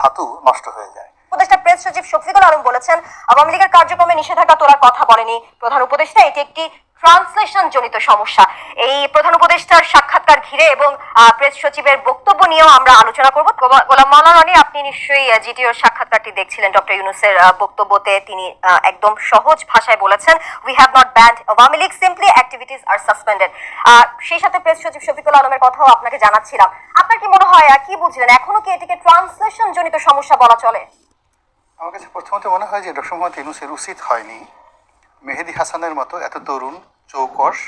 ধাতু নষ্ট হয়ে যায়। উপদেষ্টা প্রেস সচিব শফিকুল আলম বলেছেন, আওয়ামী লীগের কার্যক্রমে নিষেধাজ্ঞা তোলার কথা বলেনি। প্রধান উপদেষ্টা, এটি একটি ট্রান্সলেশন জনিত সমস্যা। এই প্রধান উপদেষ্টার সাক্ষাৎকার ঘিরে এবং প্রেস সচিবের বক্তব্য নিয়েও আমরা আলোচনা করব। গোলাম মাওলানা রনি, আপনি নিশ্চয়ই জিটিওর সাক্ষাৎকারটি দেখছিলেন। ডক্টর ইউনুসের বক্তব্যতে তিনি একদম সহজ ভাষায় বলেছেন we have not banned Awami League simply activities are suspended সেই সাথে প্রেস সচিব শফিকুল আলমের কথাও আপনাকে জানাচ্ছিলাম। আপনার কি মনে হয় কি বুঝলেন? এখনও কি এটিকে ট্রান্সলেশন জনিত সমস্যা বলা চলে? আমার কাছে প্রথমত মনে হয় যে, ডক্টর মোহাম্মদ ইউনুসের উচিত হয়নি মেহেদি হাসানের মতো এত তরুণ চৌকস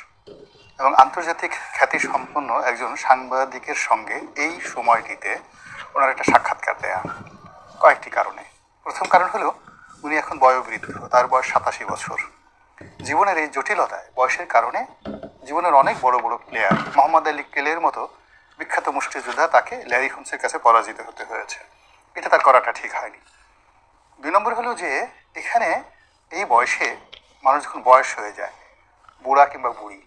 এবং আন্তর্জাতিক খ্যাতি সম্পন্ন একজন সাংবাদিকের সঙ্গে এই সময়টিতে ওনার একটা সাক্ষাৎকার দেয়া কয়েকটি কারণে। প্রথম কারণ হলো, উনি এখন বয়োবৃদ্ধ, তার বয়স সাতাশি বছর। জীবনের এই জটিলতায়, বয়সের কারণে জীবনের অনেক বড় বড় প্লেয়ার মোহাম্মদ আলী কেলের মতো বিখ্যাত মুষ্টিযোদ্ধা তাকে ল্যারি হোমসের কাছে পরাজিত হতে হয়েছে। এটা তার করাটা ঠিক হয়নি। দুই নম্বর হলো যে, এখানে এই বয়সে মানুষ যখন বয়স হয়ে যায়, বুড়া কিংবা বুড়ি,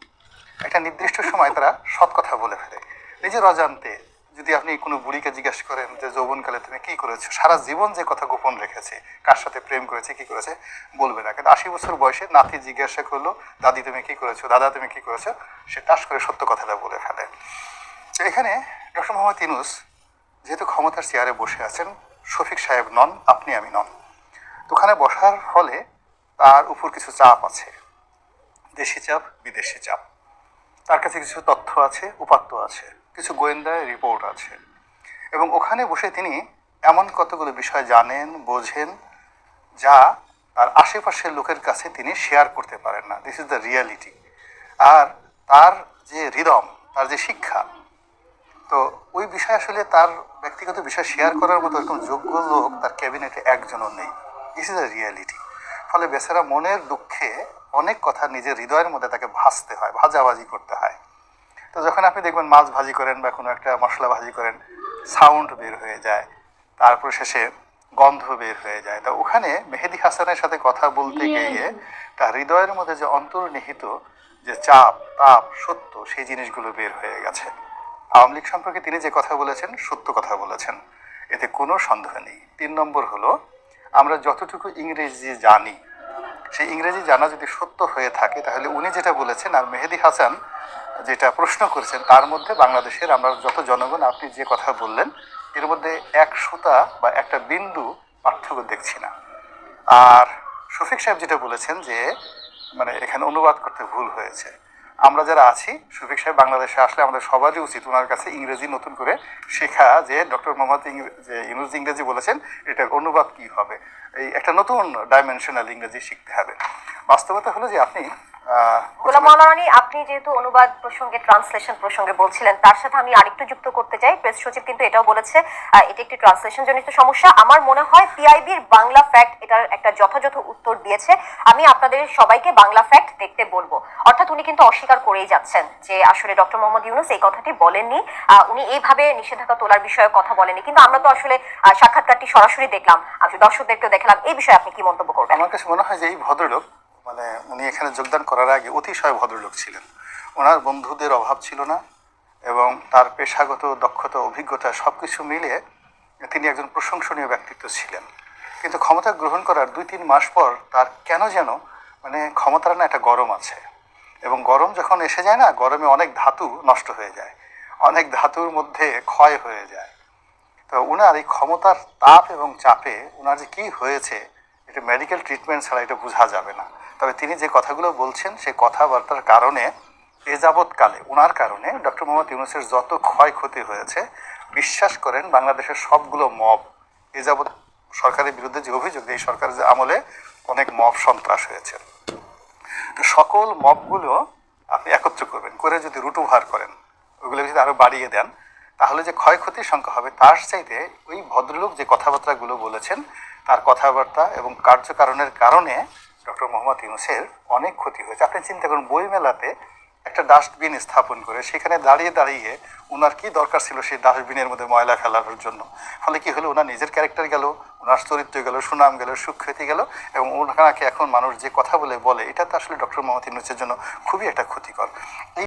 একটা নির্দিষ্ট সময় তারা সৎ কথা বলে ফেলে। নিজের অজান্তে যদি আপনি কোনো বুড়িকে জিজ্ঞেস করেন যে, যৌবনকালে তুমি কি করেছ? সারা জীবন যে কথা গোপন রেখেছে, কার সাথে প্রেম করেছে, কি করেছে? বলবে না। কিন্তু আশি বছর বয়সে নাতি জিজ্ঞাসা করল, দাদি, তুমি কি করেছ? দাদা, তুমি কি করেছ? সে টাস করে সত্য কথাটা বলে ফেলে। তো এখানে ডক্টর মোহাম্মদ ইনুস যেহেতু ক্ষমতার চেয়ারে বসে আছেন, শফিক সাহেব নন, আপনি আমি নন। তো ওখানে বসার ফলে তার উপর কিছু চাপ আছে। দেশি চাপ, বিদেশি চাপ। তার কাছে কিছু তথ্য আছে, উপাত্ত আছে, কিছু গোয়েন্দা রিপোর্ট আছে। এবং ওখানে বসে তিনি এমন কতগুলো বিষয় জানেন, বোঝেন, যা তার আশেপাশের লোকের কাছে তিনি শেয়ার করতে পারেন না। দিস ইজ দ্য রিয়ালিটি আর তার যে হৃদম তার যে শিক্ষা, তো ওই বিষয় আসলে তার ব্যক্তিগত বিষয় শেয়ার করার মতো এরকম যোগ্য লোক তার ক্যাবিনেটে একজনও নেই। দিস ইজ দ্য রিয়ালিটি ফলে বেচারা মনের দুঃখে অনেক কথা নিজের হৃদয়ের মধ্যে তাকে ভাজতে হয় ভাজাভাজি করতে হয়। তো যখন আপনি দেখবেন মাছ ভাজি করেন বা কোনো একটা মশলা ভাজি করেন সাউন্ড বের হয়ে যায় তারপর শেষে গন্ধ বের হয়ে যায়। তা ওখানে মেহেদি হাসানের সাথে কথা বলতে গিয়ে তার হৃদয়ের মধ্যে যে অন্তর্নিহিত যে চাপ তাপ সত্য সেই জিনিসগুলো বের হয়ে গেছে। আওয়ামী লীগ সম্পর্কে তিনি যে কথা বলেছেন সত্য কথা বলেছেন এতে কোনো সন্দেহ নেই। তিন নম্বর হলো আমরা যতটুকু ইংরেজি জানি সেই ইংরেজি জানা যদি সত্য হয়ে থাকে, তাহলে উনি যেটা বলেছেন, আর মেহেদি হাসান যেটা প্রশ্ন করেছেন, তার মধ্যে বাংলাদেশের আমরা যত জনগণ, আপনি যে কথা বললেন, এর মধ্যে এক সুতা বা একটা বিন্দু পার্থক্য দেখছি না। আর শফিক সাহেব যেটা বলেছেন যে মানে এখানে অনুবাদ করতে ভুল হয়েছে। আমরা যারা আছি, শফিক সাহেব বাংলাদেশে আসলে আমাদের সবারই উচিত ওনার কাছে ইংরেজি নতুন করে শেখা যে ডক্টর মোহাম্মদ যে ইউনুস ইংরেজি বলেছেন, এটার অনুবাদ কি হবে? এই একটা নতুন ডাইমেনশনাল ইংরেজি শিখতে হবে। বাস্তবতা হলো যে আপনি গোলাম আপনি যেহেতু অনুবাদ প্রসঙ্গে ট্রান্সলেশন প্রসঙ্গে বলছিলেন তার সাথে আমি আরেকটু যুক্ত করতে চাই। প্রেস সচিব কিন্তু এটাও বলেছে এটি একটি ট্রান্সলেশন জনিত সমস্যা। আমার মনে হয় পিআইবির বাংলা ফ্যাক্ট এটার একটা যথাযথ উত্তর দিয়েছে। আমি আপনাদের সবাইকে বাংলা ফ্যাক্ট দেখতে বলব। অর্থাৎ উনি কিন্তু অস্বীকার করেই যাচ্ছেন যে আসলে ডক্টর মোহাম্মদ ইউনুস এই কথাটি বলেননি। উনি এইভাবে নিষেধাজ্ঞা তোলার বিষয়ে কথা বলেনি কিন্তু আমরা তো আসলে সাক্ষাৎকারটি সরাসরি দেখলাম। আমি দর্শকদেরকেও দেখলাম। এই বিষয়ে আপনি কি মন্তব্য করবেন? আমার কাছে মনে হয় যে এই ভদ্রলোক মানে উনি এখানে যোগদান করার আগে অতিশয় ভদ্রলোক ছিলেন। ওনার বন্ধুদের অভাব ছিল না এবং তার পেশাগত দক্ষতা, অভিজ্ঞতা সব কিছু মিলে তিনি একজন প্রশংসনীয় ব্যক্তিত্ব ছিলেন। কিন্তু ক্ষমতা গ্রহণ করার দুই তিন মাস পর তার কেন যেন মানে ক্ষমতার না একটা গরম আছে এবং গরম যখন এসে যায় না, গরমে অনেক ধাতু নষ্ট হয়ে যায়, অনেক ধাতুর মধ্যে ক্ষয় হয়ে যায়। তো ওনার এই ক্ষমতার তাপ এবং চাপে ওনার যে কী হয়েছে, এটা মেডিকেল ট্রিটমেন্ট ছাড়া এটা বোঝা যাবে না। তবে তিনি যে কথাগুলো বলছেন সেই কথাবার্তার কারণে, এ যাবৎকালে ওনার কারণে, ডক্টর মোহাম্মদ ইউনুসের যত ক্ষয়ক্ষতি হয়েছে, বিশ্বাস করেন বাংলাদেশের সবগুলো মব, এ যাবৎ সরকারের বিরুদ্ধে যে অভিযোগ, এই সরকারের যে আমলে অনেক মব সন্ত্রাস হয়েছে। তো সকল মবগুলো আপনি একত্র করবেন, করে যদি রুট ওভার করেন, ওগুলো যদি আরও বাড়িয়ে দেন, তাহলে যে ক্ষয়ক্ষতির সংখ্যা হবে, তার চাইতে ওই ভদ্রলোক যে কথাবার্তাগুলো বলেছেন, তার কথাবার্তা এবং কার্যকারণের কারণে ডক্টর মোহাম্মদ ইউনুসের অনেক ক্ষতি হয়েছে। আপনি চিন্তা করুন, বইমেলাতে একটা ডাস্টবিন স্থাপন করে সেখানে দাঁড়িয়ে দাঁড়িয়ে ওনার কি দরকার ছিল সেই ডাস্টবিনের মধ্যে ময়লা ফেলার জন্য? ফলে কি হলো ওনার নিজের ক্যারেক্টার গেল ওনার চরিত্র গেল, সুনাম গেল সুখ্যাতি গেল, এবং ওনাকে এখন মানুষ যে কথা বলে বলে, এটা তো আসলে ডক্টর মোহাম্মদ ইউনুসের জন্য খুবই একটা ক্ষতিকর।